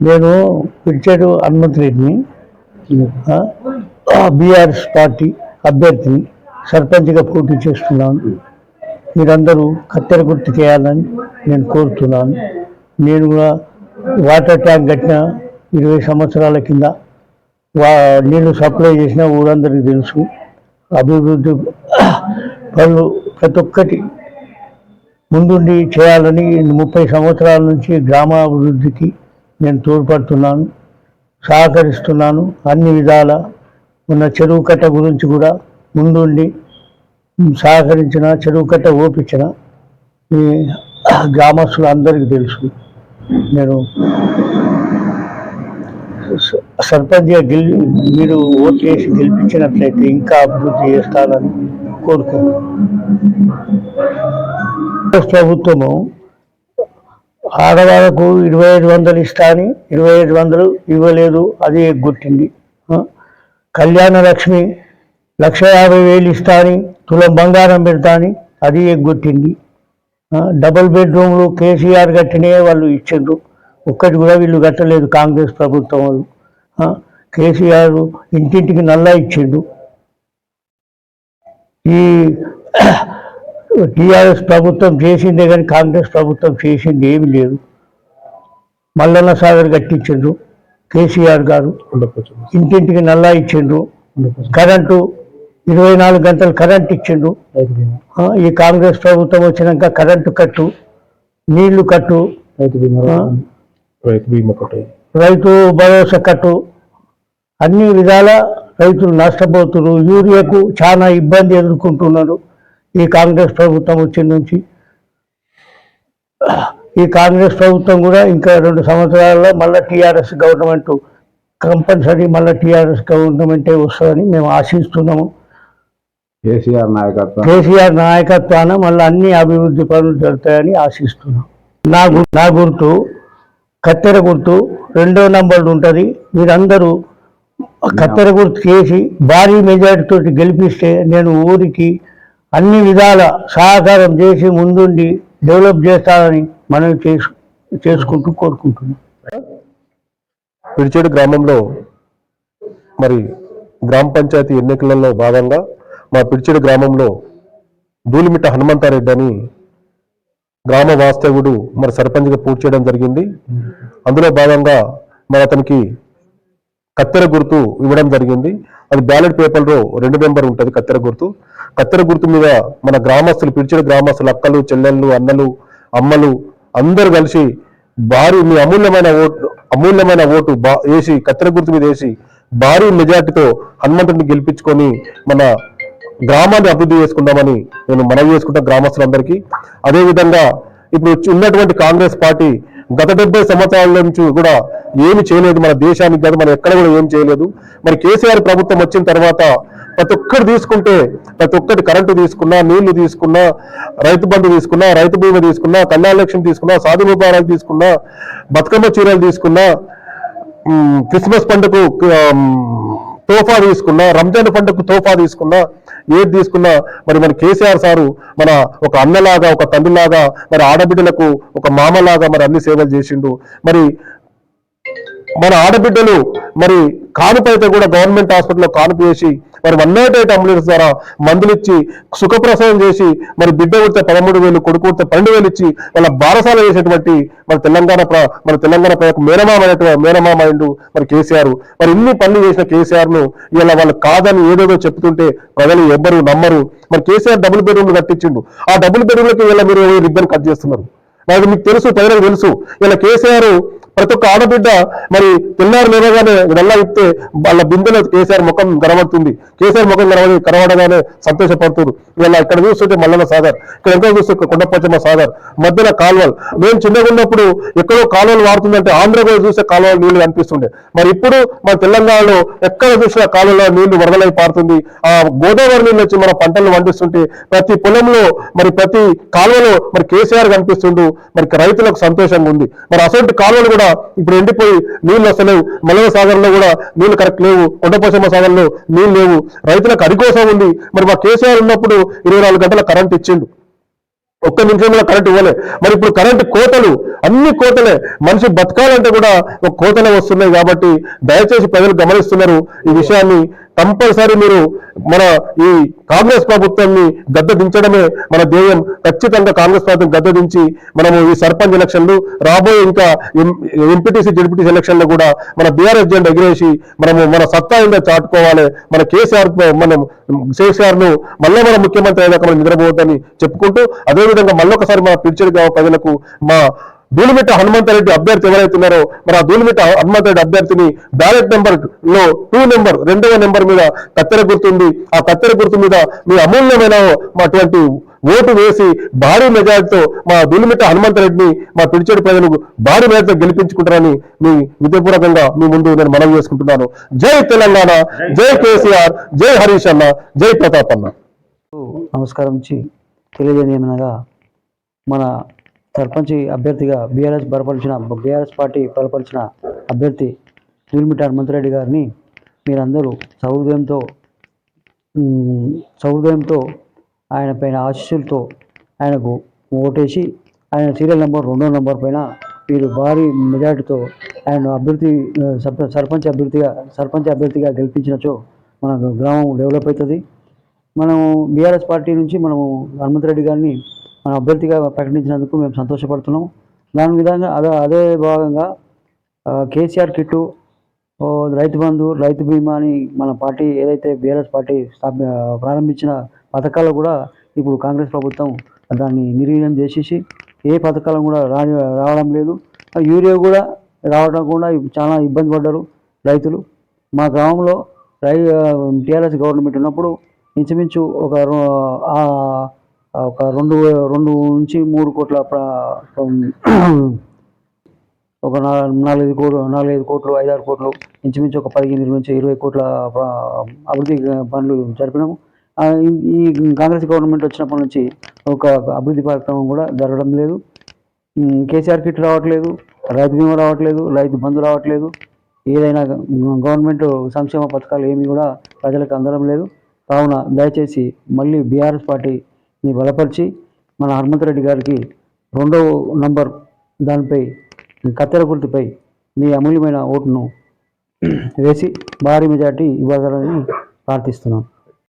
నేను పిలిచాడు హనుమంతరెడ్డిని BRS party అభ్యర్థిని సర్పంచ్గా పోటీ చేస్తున్నాను. మీరందరూ కత్తెర గుర్తు చేయాలని నేను కోరుతున్నాను. నేను కూడా వాటర్ ట్యాంక్ కట్టిన ఇరవై సంవత్సరాల కింద వా నీళ్ళు సప్లై చేసిన ఊరందరికీ తెలుసు. అభివృద్ధి పనులు ప్రతి ఒక్కటి ముందుండి చేయాలని ముప్పై సంవత్సరాల నుంచి గ్రామాభివృద్ధికి నేను తోడ్పడుతున్నాను సహకరిస్తున్నాను అన్ని విధాల ఉన్న చెరువు కట్ట గురించి కూడా ముందుండి సహకరించిన చెరువు కట్ట ఓపించిన ఈ గ్రామస్తులు అందరికీ తెలుసు. నేను సర్పంచ్గా గెలి మీరు ఓటు చేసి గెలిపించినట్లయితే ఇంకా అభివృద్ధి చేస్తానని కోరుకుంటున్నాను. ప్రభుత్వము ఆడవాళ్ళకు ఇరవై ఐదు వందలు ఇస్తా అని ఇరవై ఐదు వందలు ఇవ్వలేదు అది ఎగ్గొట్టింది కళ్యాణ లక్ష్మి లక్ష యాభై వేలు ఇస్తా అని తులం బంగారం పెడతా అని అది ఎగ్గొట్టింది డబుల్ బెడ్రూమ్లు కేసీఆర్ కట్టినే వాళ్ళు ఇచ్చిండ్రు. ఒక్కటి కూడా వీళ్ళు కట్టలేదు కాంగ్రెస్ ప్రభుత్వం వాళ్ళు. కేసీఆర్ ఇంటింటికి నల్లా ఇచ్చిండు. ఈ టీఆర్ఎస్ ప్రభుత్వం చేసిందే కానీ కాంగ్రెస్ ప్రభుత్వం చేసింది ఏమీ లేదు. మల్లన్న సాగర్ కట్టించిండ్రు కేసీఆర్ గారు. ఇంటింటికి నల్లా ఇచ్చిండ్రు. కరెంటు ఇరవై నాలుగు గంటలు కరెంట్ ఆ, ఈ కాంగ్రెస్ ప్రభుత్వం వచ్చినాక కరెంటు కట్టు నీళ్ళు కట్టు రైతు భరోసా కట్టు. అన్ని విధాల రైతులు నష్టపోతున్నారు. యూరియాకు చాలా ఇబ్బంది ఎదుర్కొంటున్నారు. ఈ కాంగ్రెస్ ప్రభుత్వం వచ్చిన నుంచి ఈ కాంగ్రెస్ ప్రభుత్వం కూడా ఇంకా రెండు సంవత్సరాల్లో మళ్ళీ టీఆర్ఎస్ గవర్నమెంట్ కంపల్సరీ మళ్ళీ టీఆర్ఎస్ గవర్నమెంటే వస్తుందని మేము ఆశిస్తున్నాము. కేసీఆర్ నాయకత్వం. కేసీఆర్ నాయకత్వాన మళ్ళీ అన్ని అభివృద్ధి పనులు జరుగుతాయని ఆశిస్తున్నాం. నా గు- నా గుర్తు కత్తెర గుర్తు రెండో నంబర్ ఉంటుంది. మీరందరూ కత్తెర గుర్తు చేసి భారీ మెజారిటీ తోటి గెలిపిస్తే నేను ఊరికి అన్ని విధాల సహకారం చేసి ముందుండి డెవలప్ చేస్తానని మనం చేసు చేసుకుంటూ కోరుకుంటున్నాం. పిడిచేడు గ్రామంలో మరి గ్రామ పంచాయతీ ఎన్నికలలో భాగంగా మా పిడిచేడు గ్రామంలో దూలిమిట్ట హనుమంతారెడ్డి అని గ్రామ వాస్తవుడు మరి సర్పంచ్గా పూర్తి చేయడం జరిగింది. అందులో భాగంగా మరి అతనికి కత్తెర గుర్తు ఇవ్వడం జరిగింది. అది బ్యాలెట్ పేపర్లో రెండు నెంబర్ ఉంటుంది కత్తెర గుర్తు. కత్తెర గుర్తు మీద మన గ్రామస్తులు పిలిచిన గ్రామస్తులు అక్కలు చెల్లెళ్ళు అన్నలు అమ్మలు అందరూ కలిసి భారీ మీ అమూల్యమైన ఓటు అమూల్యమైన ఓటు బా వేసి కత్తెర గుర్తు మీద వేసి భారీ మెజార్టీతో హనుమంతుడిని గెలిపించుకొని మన గ్రామాన్ని అభివృద్ధి చేసుకుందామని నేను మనవి చేసుకుంటా గ్రామస్తులందరికీ. అదేవిధంగా ఇప్పుడు ఉన్నటువంటి కాంగ్రెస్ పార్టీ గత డెబ్బై సంవత్సరాల నుంచి కూడా ఏమి చేయలేదు మన దేశానికి కాదు మనం ఎక్కడ కూడా ఏం చేయలేదు. మరి కేసీఆర్ ప్రభుత్వం వచ్చిన తర్వాత ప్రతి ఒక్కటి తీసుకుంటే ప్రతి ఒక్కటి కరెంటు తీసుకున్నా నీళ్ళు తీసుకున్నా రైతు బంధు తీసుకున్నా రైతు బీమా తీసుకున్నా కళ్యాణ లక్ష్యం తీసుకున్నా సాధు ముబారాలు తీసుకున్నా బతుకమ్మ చీరలు తీసుకున్నా క్రిస్మస్ పండుగకు తోఫా తీసుకున్నా రంజాన్ పండుగకు తోఫా తీసుకున్నా ఏది తీసుకున్నా మరి మన కేసీఆర్ సారు మన ఒక అన్నలాగా ఒక తండ్రిలాగా మరి ఆడబిడ్డలకు ఒక మామలాగా మరి అన్ని సేవలు చేసిండు. మరి మన ఆడబిడ్డలు మరి కానుపు అయితే కూడా గవర్నమెంట్ హాస్పిటల్లో కానుపు చేసి మరి వన్ నాట్ ఎయిట్ అంబులెన్స్ ద్వారా మందులు ఇచ్చి సుఖప్రసవం చేసి మరి బిడ్డ ఉడితే పదమూడు వేలు కొడుకు ఉడితే పన్నెండు వేలు ఇచ్చి వాళ్ళ బారసాల చేసినటువంటి మన తెలంగాణ ప్ర- మన తెలంగాణ ప్రజలకు మేనమామ మేనమామైండు మేనమామ మరి కేసీఆర్. మరి ఇన్ని పనులు చేసిన కేసీఆర్ను ఇలా వాళ్ళు కాదని ఏదేదో చెప్తుంటే ప్రజలు ఎవ్వరు నమ్మరు. మరి కేసీఆర్ డబుల్ బెడ్రూమ్లు కట్టించిండు. ఆ డబుల్ బెడ్రూమ్లకి ఇలా మీరు రిబ్బన్ కట్ చేస్తున్నారు? నాకు మీకు తెలుసు ప్రజలకు తెలుసు. ఇలా కేసీఆర్ ప్రతి ఒక్క ఆడబిడ్డ మరి తెల్లారు లేవగానే నల్లా ఇస్తే వాళ్ళ బిందెలో కేసీఆర్ ముఖం కనబడుతుంది. కేసీఆర్ ముఖం కనబడి కనబడగానే సంతోషపడుతున్నారు. ఇలా ఇక్కడ చూస్తుంటే మల్లన్న సాగర్ ఇక్కడ ఎంతో చూస్తే కొండపచ్చమ్మ సాగర్ మధ్యలో కాలువలు. మేము చిన్నగా ఉన్నప్పుడు ఎక్కడో కాలువలు వాడుతుందంటే ఆంధ్రప్రదేశ్ చూస్తే కాలువలు నీళ్ళు కనిపిస్తుండే. మరి ఇప్పుడు మన తెలంగాణలో ఎక్కడ చూసినా కాలువలో నీళ్ళు వరదలై పారుతుంది. ఆ గోదావరి నీళ్ళు వచ్చి మన పంటలను పండిస్తుంటే ప్రతి పొలంలో మరి ప్రతి కాలువలో మరి కేసీఆర్ కనిపిస్తుండు. మరి రైతులకు సంతోషంగా ఉంది. మరి అసలు కాలువలు కూడా ఇప్పుడు ఎండిపోయి నీళ్ళు వస్తలేవు మలవ సాగర్లో కూడా నీళ్ళు కరెక్ట్ లేవు. కొండపోచమ్మ సాగర్లో నీళ్ళు లేవు. రైతులకు అరికోసం ఉంది. మరి మా కేసీఆర్ ఉన్నప్పుడు ఇరవై నాలుగు గంటల కరెంట్ ఇచ్చిండు. ఒక్క నిమిషం కూడా కరెంట్ ఇవ్వలే. మరి ఇప్పుడు కరెంట్ కోతలు అన్ని కోతలే. మనిషి బతకాలంటే కూడా ఒక కోతలే వస్తున్నాయి కాబట్టి దయచేసి ప్రజలు గమనిస్తున్నారు ఈ విషయాన్ని. కంపల్సరీ మీరు మన ఈ కాంగ్రెస్ ప్రభుత్వాన్ని గద్ద దించడమే మన ధ్యేయం. ఖచ్చితంగా కాంగ్రెస్ ప్రభుత్వం గద్ద దించి మనము ఈ సర్పంచ్ ఎలక్షన్లు రాబోయే ఇంకా ఎంపీటీసీ జడ్పీటీసీ ఎలక్షన్లు కూడా మన బీఆర్ఎస్ జెండా ఎగిరేసి మనము మన సత్తా ఏందో చాటుకోవాలి. మన కేసీఆర్ మనం కేసీఆర్ను మళ్ళీ మన ముఖ్యమంత్రి అయినాక మనం నిద్రపోవద్దని చెప్పుకుంటూ అదేవిధంగా మళ్ళొకసారి మన పిలిచేది ప్రజలకు మా దూలిమిట్ట హనుమంతరెడ్డి అభ్యర్థి ఎవరైతున్నారో మరి ఆ దూలిమిట్ట హనుమంతరెడ్డి అభ్యర్థిని బ్యాలెట్ నెంబర్లో టూ నెంబర్ రెండవ నెంబర్ మీద కత్తెర గుర్తుంది. ఆ కత్తెర గుర్తు మీద మీ అమూల్యమైన అటువంటి ఓటు వేసి భారీ మెజార్టీతో మా దూలిమిట్ట హనుమంతరెడ్డిని మా పిడిచేడు ప్రజలు భారీ మెజార్టీతో గెలిపించుకుంటారని మీ విద్యపూర్వకంగా మీ ముందు నేను మనవి చేసుకుంటున్నాను. జై తెలంగాణ జై కేసీఆర్ జై హరీష్ అన్న జై ప్రతాప్ అన్న. నమస్కారం తెలియజేయమనగా మన సర్పంచ్ అభ్యర్థిగా బీఆర్ఎస్ బలపరిచిన బీఆర్ఎస్ పార్టీ బలపరిచిన అభ్యర్థి సూర్యమిట్ట హనుమంతరెడ్డి గారిని మీరందరూ సౌహృదయంతో సౌహృదయంతో సహృదయంతో ఆయన పైన ఆశీస్సులతో ఆయనకు ఓటేసి ఆయన సీరియల్ నెంబర్ రెండో నెంబర్ పైన మీరు భారీ మెజార్టీతో ఆయన అభ్యర్థి సర్పంచ్ అభ్యర్థిగా సర్పంచ్ అభ్యర్థిగా గెలిపించినచో మన గ్రామం డెవలప్ అవుతుంది. మనం బీఆర్ఎస్ పార్టీ నుంచి మనము హనుమంతరెడ్డి గారిని మన అభ్యర్థిగా ప్రకటించినందుకు మేము సంతోషపడుతున్నాం. దాని విధంగా అదే అదే భాగంగా కేసీఆర్ కిట్టు రైతు బంధు రైతు బీమా అని మన పార్టీ ఏదైతే బీఆర్ఎస్ పార్టీ స్థాప ప్రారంభించిన పథకాలు కూడా ఇప్పుడు కాంగ్రెస్ ప్రభుత్వం దాన్ని నిర్వీర్యం చేసేసి ఏ పథకాలు కూడా రాని రావడం లేదు. యూరియా కూడా రావడం కూడా చాలా ఇబ్బంది పడ్డారు రైతులు. మా గ్రామంలో రై టీఆర్ఎస్ గవర్నమెంట్ ఉన్నప్పుడు ఇంచుమించు ఒక ఒక రెండు రెండు నుంచి మూడు కోట్ల ఒక నాలుగైదు కోట్లు నాలుగైదు కోట్లు ఐదారు కోట్లు ఇంచుమించు ఒక పదిహేను నుంచి ఇరవై కోట్ల అభివృద్ధి పనులు జరిపినాము. ఈ- కాంగ్రెస్ గవర్నమెంట్ వచ్చినప్పటి నుంచి ఒక అభివృద్ధి కార్యక్రమం కూడా జరగడం లేదు. కేసీఆర్ కిట్ రావట్లేదు రైతు బీమా రావట్లేదు రైతు బంధు రావట్లేదు. ఏదైనా గవర్నమెంట్ సంక్షేమ పథకాలు ఏమీ కూడా ప్రజలకు అందడం లేదు. కావున దయచేసి మళ్ళీ బీఆర్ఎస్ పార్టీ పార్టీని బలపరిచి మన హనుమంతరెడ్డి గారికి రెండవ నంబర్ దానిపై కత్తెర గుర్తుపై మీ అమూల్యమైన ఓటును వేసి భారీ మెజార్టీ ఇవ్వగలని ప్రార్థిస్తున్నాను